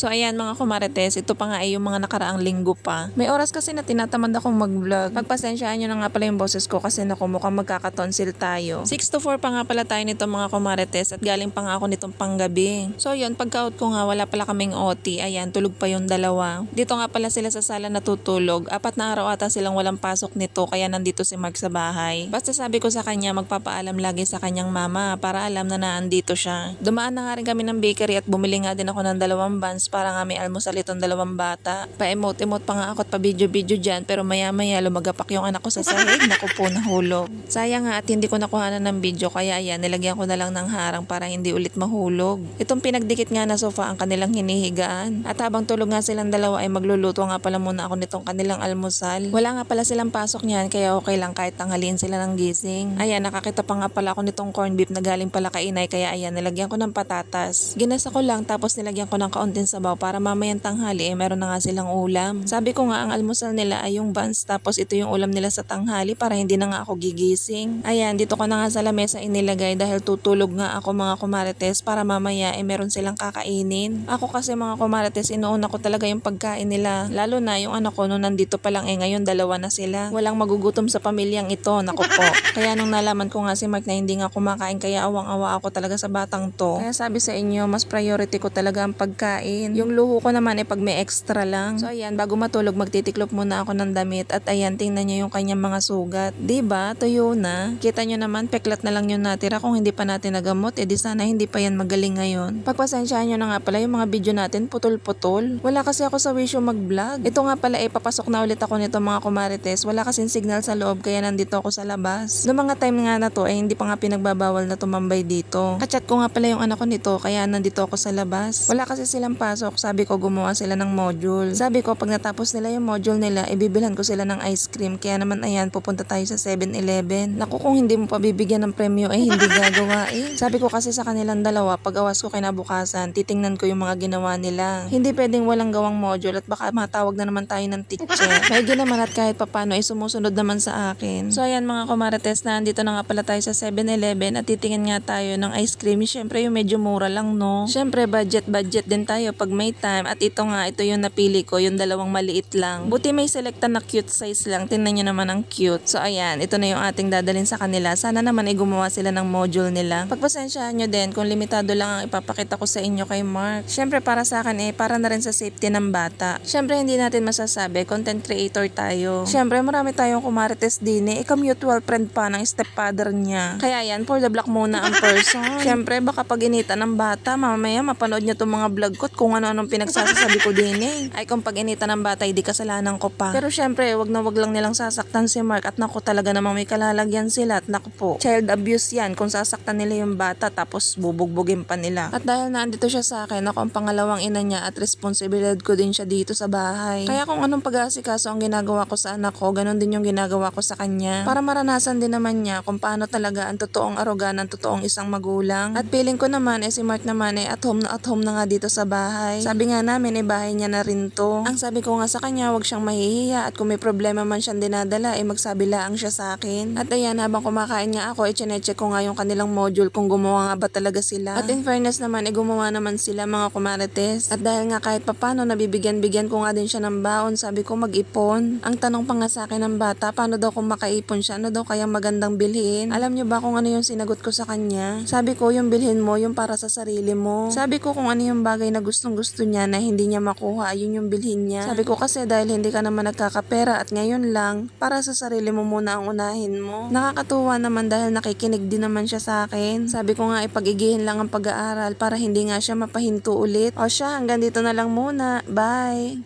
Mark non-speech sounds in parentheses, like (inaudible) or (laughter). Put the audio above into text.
So ayan mga kumarites, ito pa nga ay yung mga nakaraang linggo pa. May oras kasi na tinatamad akong mag-vlog. Pagpasensyaan nyo na nga pala yung boses ko kasi naku mukhang magkakatonsil tayo. 6 to 4 pa nga pala tayo nito mga kumarites at galing pa nga ako nitong panggabi. So yun, pagka-out ko nga wala pala kaming OT. Ayan, tulog pa yung dalawa. Dito nga pala sila sa sala natutulog. Apat na araw ata silang walang pasok nito kaya nandito si Mark sa bahay. Basta sabi ko sa kanya magpapaalam lagi sa kanyang mama para alam na naandito siya. Dumaan na nga rin kami ng bakery at bumili nga din ako ng dalawang buns para nga may almusal itong dalawang bata. Pa-emote-emote pa nga ako at pa-video-video dyan pero maya-maya lumagapak yung anak ko sa sahig. Naku po, nahulog. Sayang nga at hindi ko nakuhanan ng video kaya ayan, nilagyan ko na lang ng harang para hindi ulit mahulog. Itong pinagdikit nga na sofa ang kanilang hinihigaan. At habang tulog nga silang dalawa ay magluluto nga pala muna ako nitong kanilang almusal. Wala nga pala silang pasok niyan kaya okay lang kahit tanghaliin sila ng gising. Ayan, nakakita pa nga pala ako nitong corned beef na galing pala kay inay kaya ayan, nilagyan ko ng patatas. Ginasa ko lang tapos nilagyan ko ng kaunting sabaw para mamayang tanghali eh meron na nga silang ulam. Sabi ko nga ang almusal nila ay yung buns tapos ito yung ulam nila sa tanghali para hindi na nga ako gigising. Ayan, dito ko na nga sa lamesa inilagay dahil tutulog nga ako mga kumarites para mamaya eh meron silang kakainin. Ako kasi mga kumarites inuuna ko talaga yung pagkain nila. Lalo na yung anak ko nung nandito pa lang eh ngayon dalawa na sila. Walang magugutom sa pamilyang ito, nako po. (laughs) Kaya nung nalaman ko nga si Mark na hindi nga kumakain kaya awang-awa ako talaga sa batang to. Kaya sabi sa inyo, mas priority ko talaga ang pagkain. Yung luho ko naman eh pag may extra lang. So ayan, bago matulog magtitiklop muna ako ng damit at ayan, tingnan niyo yung kanyang mga sugat. 'Di ba? Tuyo na. Kita niyo naman, peklat na lang yung natira kung hindi pa natin nagamot, eh di sana hindi pa yan magaling ngayon. Pagpasensyahan niyo na nga pala yung mga video natin putol-putol. Wala kasi ako sa wisyo mag-vlog. Ito nga pala eh, papasok na ulit ako nito mga kumarites. Wala kasing signal sa loob kaya nandito ako sa labas. Noong mga time nga na to eh, hindi pa nga pinagbabawal na tumambay dito. Kachat ko nga pala yung anak ko nito kaya nandito ako sa labas. Wala kasi silang pasok. Sabi ko gumawa sila ng module. Sabi ko pag natapos nila yung module nila, ibibilhan ko sila ng ice cream. Kaya naman ayan, pupunta tayo sa 7-Eleven. Naku kung hindi mo pa bibigyan ng premyo eh, hindi gagawa eh. Sabi ko kasi sa kanilang dalawa, pag awas ko kinabukasan, titingnan ko yung mga ginawa nila. Hindi pwedeng walang gawang module at baka matawag na naman tayo ng teacher. (laughs) Maigi naman at kahit papano ay sumusunod naman sa akin. So ayan mga kumarites na andito na nga pala tayo sa 7-Eleven at titingin nga tayo ng ice cream. Siyempre yung medyo mura lang no. Siyempre budget budget din tayo pag may time at ito nga ito yung napili ko yung dalawang maliit lang. Buti may selecta na cute size lang. Tingnan nyo naman ang cute. So ayan ito na yung ating dadalhin sa kanila. Sana naman ay gumawa sila ng module nila. Pagpasensyahan nyo din kung limitado lang ang ipapakita ko sa inyo kay Mark. Siyempre para sa akin eh para na rin sa safety ng bata. Siyempre hindi natin masasabi content creator tayo. Siyempre marami tayong kumarites din eh. Ika mutual friend pa ng stepfather niya. Kaya yan for the block muna ang person. (laughs) Siyempre baka pag inita ng bata mamaya mapanood niya tong mga vlog ko at kung ano-anong pinagsasasabi ko din eh. Ay kung pag inita ng bata hindi kasalanan ko pa. Pero siyempre wag na wag lang nilang sasaktan si Mark at naku talaga namang may kalalagyan sila at naku po. Child abuse yan kung sasaktan nila yung bata tapos bubugbugin pa nila. At dahil nandito siya sa akin ako ang pangalawang ina niya at responsibilidad ko din siya dito sa bahay. Kaya kung anong pag-aasikaso ang ginagawa ko sa anak ko, ganun din yung ginagawa ko sa kanya. Para maranasan din naman niya kung paano talaga ang totoong arogan ng totoong isang magulang. At feeling ko naman eh si Mark naman eh at home na at home na nga dito sa bahay. Sabi nga namin eh bahay niya na rin to. Ang sabi ko nga sa kanya wag siyang mahihiya at kung may problema man siyang dinadala eh magsabi lang siya sa akin. At ayan habang kumakain nga ako eh chinecheck ko nga yung kanilang module kung gumawa nga ba talaga sila. At in fairness naman eh gumawa naman sila mga kumarites. At dahil nga kahit papano nabibigyan-bigyan ko nga din siya ng baon sabi ko mag-ipon. Ang tanong pa nga sa akin ng bata paano daw kung makaipon siya ano daw kayang magandang bilhin. Alam niyo ba kung ano yung sinagot ko sa kanya? Sabi ko yung bilhin mo yung para sa sarili mo. Sabi ko kung ano yung bagay na gustong gusto niya na hindi niya makuha yun yung bilhin niya. Sabi ko kasi dahil hindi ka naman nagkakapera at ngayon lang para sa sarili mo muna ang unahin mo. Nakakatuwa naman dahil nakikinig din naman siya sa akin. Sabi ko nga ipag-igihin lang ang pag-aaral para hindi nga siya mapahinto ulit. O siya hanggang dito na lang muna. Bye!